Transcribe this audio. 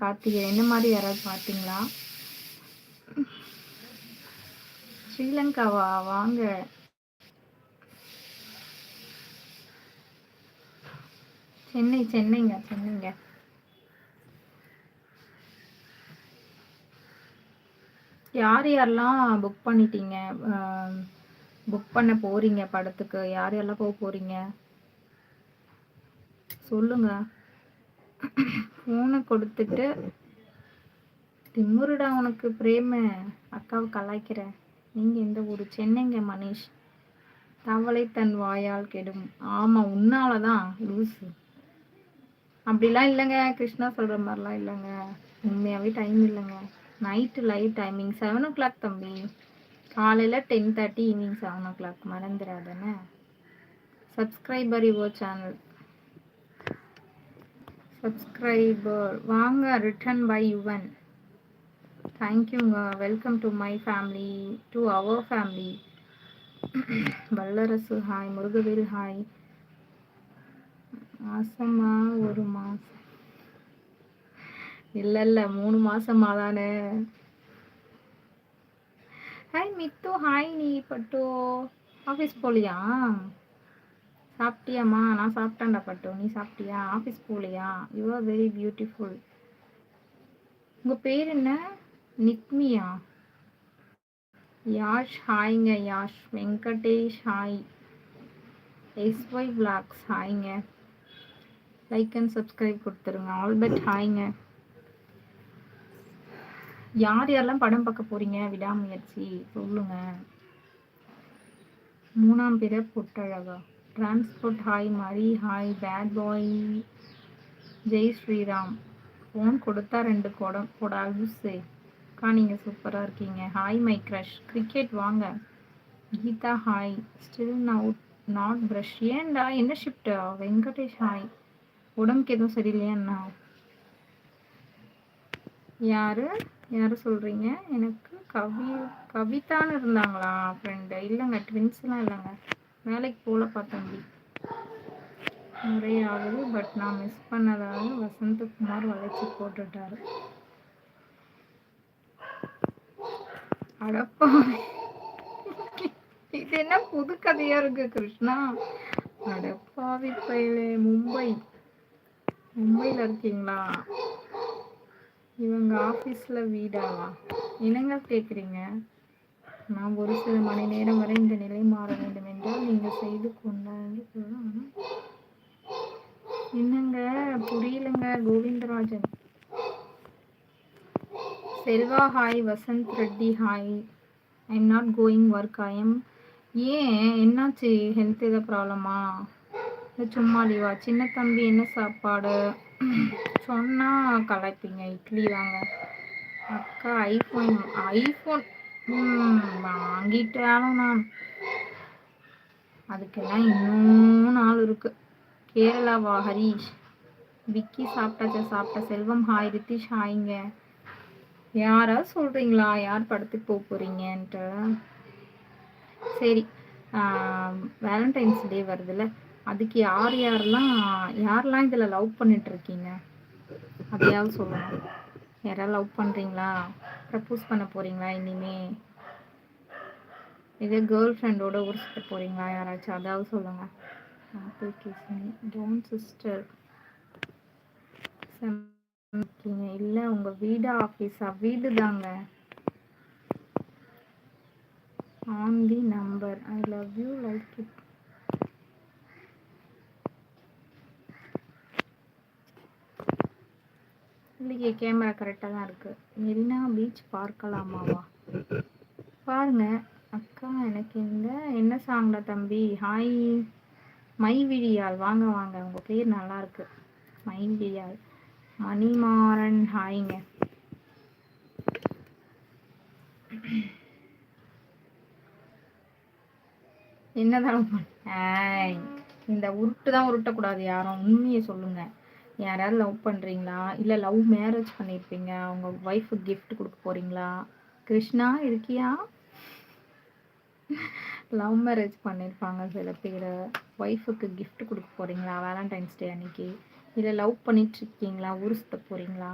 கார்த்திகை. என்ன மாதிரி யாராவது பார்த்தீங்களா ஸ்ரீலங்காவா? வாங்க. சென்னை சென்னைங்க சென்னைங்க. யார் யாரெல்லாம் புக் பண்ணிட்டீங்க? புக் பண்ண போறீங்க படத்துக்கு? யார் யாரெல்லாம் போக போறீங்க? சொல்லுங்க. ஃபோனை கொடுத்துட்டு திமுருடா உனக்கு பிரேம. அக்காவை கலாய்க்கிற நீங்கள் எந்த ஊர் சென்னைங்க மனிஷ். தவளை தன் வாயால் கெடும். ஆமாம் உன்னால தான் லூசு. அப்படிலாம் இல்லைங்க. கிருஷ்ணா சொல்கிற மாதிரிலாம் இல்லைங்க. உண்மையாகவே டைம் இல்லைங்க. Night light timing seven o'clock தம்பி. காலையில் ten thirty evening seven o'clock மறந்துடாதானே subscriber your channel subscriber வாங்க ரிட்டன் பை யுவன் தேங்க்யூங்க welcome to my family to our family Vallarasu hi Murugavel hi மாசமா ஒரு மாசம். இல்ல இல்ல மூணு மாசமா தானே ஹாய் மித்து ஹாய் நீ பட்டு. ஆஃபீஸ் போலியா? சாப்பிட்டியாம்மா? நான் சாப்பிட்டேன்டா பட்டு. நீ சாப்பிட்டியா? ஆஃபீஸ் போகலையா? யூ ஆர் வெரி பியூட்டிஃபுல் உங்கள் பேர் என்ன? நிக்மியா. Yash ஹாய்ங்க Yash. Venkatesh hi. SY blacks ஹாய்ங்க. Like and subscribe கொடுத்துருங்க. ஆல்பர்ட் ஹாய்ங்க. யார் யாரெல்லாம் படம் பார்க்க போகிறீங்க விடாமுயற்சி. சொல்லுங்கள் மூணாம் பிற பொட்டழகா? Transport hi Mari hi bad boy Jai Sriram phone கொடுத்தா ரெண்டு குடம். கொடா யூஸே அக்கா நீங்கள் சூப்பராக இருக்கீங்க. ஹாய் மை க்ரஷ் கிரிக்கெட் வாங்க. Geetha hi still now not brush ஏன்டா என்ன ஷிஃப்ட்டா வெங்கடேஷ் ஹாய் உடம்புக்கு எதுவும் சரியில்லையாண்ணா யார் யாரு? யாரு சொல்கிறீங்க எனக்கு கவி கவிதான்னு இருந்தாங்களா ஃப்ரெண்டு இல்லைங்க ட்வின்ஸ்லாம் இல்லைங்க. வேலைக்கு போகல பார்த்தம்பி நிறைய ஆகுது பட் நான் மிஸ் பண்ணதாக வசந்தகுமார் வளர்ச்சி போட்டுட்டாரு. அடப்பா. இது என்ன புது கதையா இருக்கு கிருஷ்ணா? அடப்பாவி பயிலே மும்பை. மும்பையில் இருக்கீங்களா? இவங்க ஆஃபீஸில் வீடாவா என்னங்க கேட்குறீங்க நான் ஒரு சில மணி நேரம் வரை இந்த நிலை மாற வேண்டும் என்றால் நீங்கள் செய்து கொண்டாங்க என்னங்க? புரியலங்க Govindarajan. Selva hi Vasanth Reddy hi. I am not going work I am ஏன்? என்னாச்சு? ஹெல்த் எதாவது ப்ராப்ளமா சும்மா லீவா சின்ன தம்பி என்ன சாப்பாடு? சொன்னால் கலாய்ப்பீங்க இட்லி தாங்க. அக்கா ஐஃபோன் ஐஃபோன் வாங்கிட்டாலும் நான். அதுக்கெல்லாம் இன்னும் நாள் இருக்கு. கேரளாவா ஹரீஷ்? விக்கி சாப்பிட்டாச்சா சாப்பிட்ட? செல்வம் ஹாய் ரித்திஷ் ஹாய்ங்க. யாராவது சொல்கிறீங்களா யார் படத்துக்கு போக போகிறீங்கன்ட்டு சரி வேலண்டைன்ஸ் டே வருதுல்ல. அதுக்கு யார் யாரெல்லாம் யாரெல்லாம் இதில் லவ் பண்ணிட்டு இருக்கீங்க? அதையாவது சொல்லணும் யாராவது லவ் பண்ணுறீங்களா ப்ரப்போஸ் பண்ண போகிறீங்களா இனிமே? இதே கேர்ள் ஃப்ரெண்டோட ஊர் சுத்த போகிறீங்களா யாராச்சும்? அதாவது சொல்லுங்கள் ஆப்பிள் கிஸ்மி டோன் சிஸ்டர் இல்லை உங்கள் வீடு ஆஃபீஸா வீடு தாங்க. On the number I love you like it இல்லையே கேமரா கரெக்டாக தான் இருக்குது மெரினா பீச் பார்க்கலாமாவா? பாருங்க அக்கா எனக்கு இந்த என்ன சாங்டா தம்பி? ஹாய் மைவிழியால் வாங்க வாங்க. உங்கள் பேர் நல்லாயிருக்கு மைவிழியால் மணிமாறன் ஹாய்ங்க என்னதான் இந்த உருட்டு தான் உருட்டக்கூடாது யாரும். உண்மையை சொல்லுங்கள் யாராவது லவ் பண்ணுறீங்களா இல்லை லவ் மேரேஜ் பண்ணியிருப்பீங்க அவங்க ஒய்ஃபுக்கு கிஃப்ட் கொடுக்க போகிறீங்களா கிருஷ்ணா இருக்கியா? லவ் மேரேஜ் பண்ணியிருப்பாங்க சில பேர். ஒய்ஃபுக்கு கிஃப்ட் கொடுக்க போகிறீங்களா வேலண்டைன்ஸ் டே அன்னைக்கு. இல்லை லவ் பண்ணிகிட்ருக்கீங்களா ஊர் சுத்த போகிறீங்களா